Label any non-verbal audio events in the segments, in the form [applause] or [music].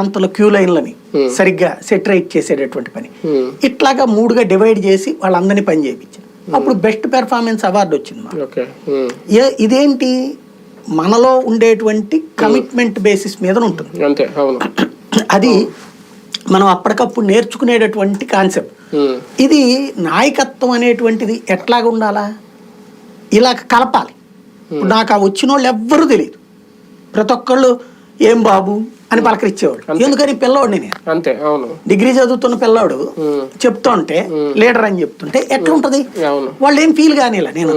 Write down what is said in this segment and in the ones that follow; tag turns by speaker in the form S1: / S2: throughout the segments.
S1: ప్రాంతంలో క్యూ లైన్లని సరిగ్గా సెటరైట్ చేసేటటువంటి పని.
S2: Hmm.
S1: ఇట్లాగా మూడుగా డివైడ్ చేసి వాళ్ళందరినీ పని చేయించారు. అప్పుడు బెస్ట్ పెర్ఫార్మెన్స్ అవార్డు వచ్చింది మాకు. ఇదేంటి? మనలో ఉండేటువంటి కమిట్మెంట్ బేసిస్ మీద ఉంటుంది. [clears throat] అది మనం అప్పటికప్పుడు నేర్చుకునేటటువంటి కాన్సెప్ట్. ఇది నాయకత్వం అనేటువంటిది ఎట్లాగా ఉండాలా? ఇలా కలపాలి. నాకు ఆ వచ్చిన వాళ్ళు ఎవ్వరూ తెలియదు ప్రతి ఒక్కళ్ళు ఏం బాబు? అని పలకరించేవాడు. ఎందుకని? పిల్లవాడిని నేను.
S2: అంతే అవును.
S1: డిగ్రీ చదువుతున్న పిల్లాడు
S2: ఉమ్.
S1: చెప్తుంటే లీడర్ అని చెప్తుంటే ఎట్లా ఉంటది? వాళ్ళు ఏం ఫీల్ కానిలా నేను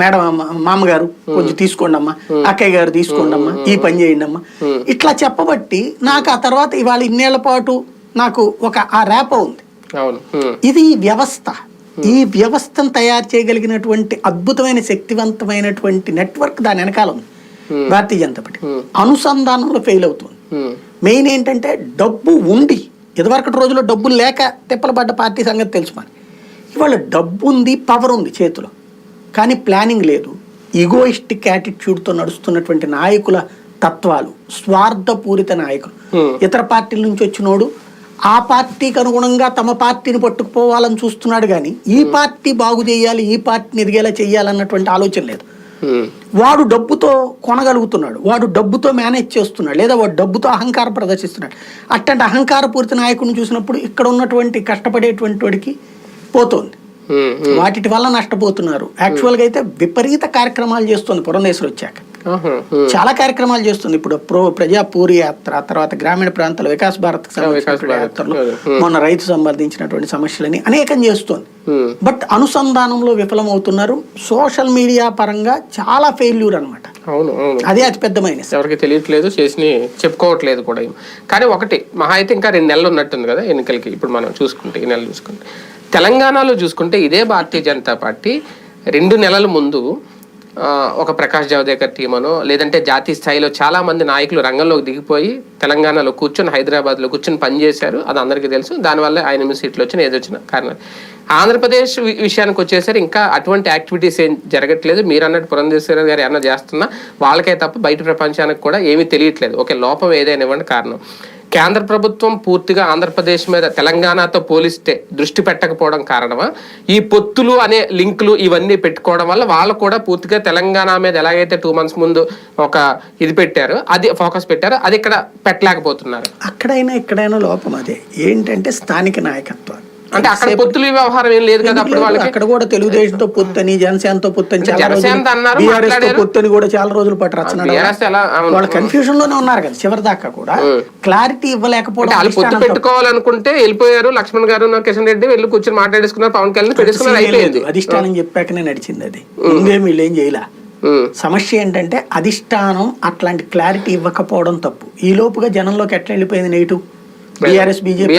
S1: మేడం మామగారు కొంచెం తీసుకోండి అమ్మా అక్కయ్య గారు తీసుకోండి అమ్మా ఈ పని చేయండి అమ్మా ఇట్లా చెప్పబట్టి నాకు ఆ తర్వాత ఇవాళ ఇన్నేళ్ళ పాటు నాకు ఒక ఆ ర్యాప్ ఉంది. ఇది వ్యవస్థ. ఈ వ్యవస్థను తయారు చేయగలిగినటువంటి అద్భుతమైన శక్తివంతమైనటువంటి నెట్వర్క్ దాని వెనకాల ఉంది. భారతీయ జనతా పార్టీ. అనుసంధానంలో ఫెయిల్ అవుతుంది. మెయిన్ ఏంటంటే డబ్బు ఉండి ఇదివరకటి రోజుల్లో డబ్బులు లేక తిప్పలు పడ్డ పార్టీ సంగతి తెలుసు మనకి ఇవాళ డబ్బు ఉంది పవర్ ఉంది చేతిలో. కానీ ప్లానింగ్ లేదు. ఈగోయిస్టిక్ యాటిట్యూడ్తో నడుస్తున్నటువంటి నాయకుల తత్వాలు స్వార్థపూరిత నాయకులు.
S2: Hmm.
S1: ఇతర పార్టీల నుంచి వచ్చినోడు ఆ పార్టీకి అనుగుణంగా తమ పార్టీని పట్టుకుపోవాలని చూస్తున్నాడు కానీ ఈ పార్టీ బాగు చేయాలి ఈ పార్టీని ఎదిగేలా చేయాలన్నటువంటి ఆలోచన లేదు. వాడు డబ్బుతో కొనగలుగుతున్నాడు వాడు డబ్బుతో మేనేజ్ చేస్తున్నాడు లేదా వాడు డబ్బుతో అహంకారం ప్రదర్శిస్తున్నాడు అట్లాంటి అహంకారపూరిత నాయకుడిని చూసినప్పుడు ఇక్కడ ఉన్నటువంటి కష్టపడేటువంటి వాడికి పోతోంది. వాటి వల్ల నష్టపోతున్నారు యాక్చువల్గా అయితే విపరీత కార్యక్రమాలు చేస్తుంది పురంధేశ్వరు వచ్చాక. చాలా కార్యక్రమాలు చేస్తుంది. ఇప్పుడు ప్రో ప్రజా పూరి యాత్ర తర్వాత గ్రామీణ ప్రాంతాల వికాస్ భారత్
S2: వికాస్ భారత్.
S1: యాత్రలు. మొన్న రైతు సంబంధించినటువంటి సమస్యలని అనేకం చేస్తుంది. బట్ అనుసంధానంలో విఫలమవుతున్నారు. సోషల్ మీడియా పరంగా చాలా ఫెయిల్యూర్ అన్నమాట.
S2: అవును
S1: అదే అతిపెద్ద మైనస్.
S2: ఎవరికి తెలియట్లేదు చేసి చెప్పుకోవట్లేదు కూడా. కానీ ఒకటి మహా అయితే ఇంకా రెండు నెలలు ఉన్నట్టుంది కదా ఎన్నికలకి. ఇప్పుడు మనం చూసుకుంటే ఈ నెలలు చూసుకుంటే. తెలంగాణలో చూసుకుంటే ఇదే భారతీయ జనతా పార్టీ రెండు నెలల ముందు ఒక ప్రకాష్ జావదేకర్ టీం అనో లేదంటే జాతీయ స్థాయిలో చాలా మంది నాయకులు రంగంలోకి దిగిపోయి తెలంగాణలో కూర్చొని హైదరాబాద్లో కూర్చొని పనిచేశారు అది అందరికీ తెలుసు. దానివల్ల ఆయన సీట్లు వచ్చిన ఏది వచ్చిన కారణం ఆంధ్రప్రదేశ్ వి- విషయానికి వచ్చేసరి ఇంకా అటువంటి యాక్టివిటీస్ ఏం జరగట్లేదు. మీరు అన్నట్టు పురంధేశ్వర గారు ఏమన్నా చేస్తున్నా వాళ్ళకే తప్ప బయట ప్రపంచానికి కూడా ఏమీ తెలియట్లేదు. ఓకే లోపం ఏదైనా ఇవ్వండి కారణం. కేంద్ర ప్రభుత్వం పూర్తిగా ఆంధ్రప్రదేశ్ మీద తెలంగాణతో పోలిస్తే దృష్టి పెట్టకపోవడం కారణమా? ఈ పొత్తులు అనే లింకులు ఇవన్నీ పెట్టుకోవడం వల్ల వాళ్ళు కూడా పూర్తిగా తెలంగాణ మీద ఎలాగైతే టూ మంత్స్ ముందు ఒక ఇది పెట్టారు అది ఫోకస్ పెట్టారు అది ఇక్కడ పెట్టలేకపోతున్నారు.
S1: అక్కడైనా ఇక్కడైనా లోపం అదే. ఏంటంటే స్థానిక నాయకత్వం
S2: అంటే అక్కడ పొత్తులు వ్యవహారం ఏం లేదు కదా అప్పుడు వాళ్ళకి?
S1: అక్కడ కూడా తెలుగుదేశంతో పొత్తని జనసేనతో పొత్తని చాలా
S2: జనసేనతో
S1: రోజులు
S2: అన్నారు,
S1: బీఆర్ఎస్తో
S2: మాట్లాడారు.
S1: పొత్తని కూడా చాలా రోజులు పాటు రచన. వాళ్ళ కన్ఫ్యూజన్లోనే ఉన్నారు కదా చివరి దాకా కూడా. క్లారిటీ ఇవ్వలేకపోవడం
S2: వాళ్ళు పొత్తు పెట్టుకోవాలనుకుంటే వెళ్ళిపోయారు లక్ష్మణ్ గారు కిషన్ రెడ్డి వెళ్ళి కూర్చొని మాట్లాడేసుకున్నారు పవన్ కళ్యాణ్ పెట్టేసుకున్నారు అయిపోయింది.
S1: అధిష్టానం చెప్పాకనే నడిచింది అది. ముందే వీళ్ళు ఏం చేయలే. సమస్య ఏంటంటే అధిష్టానం అట్లాంటి క్లారిటీ ఇవ్వకపోవడం తప్పు. ఈ లోపుగా జనంలోకి ఎట్లా వెళ్ళిపోయింది నెగిటివ్? BRS BJP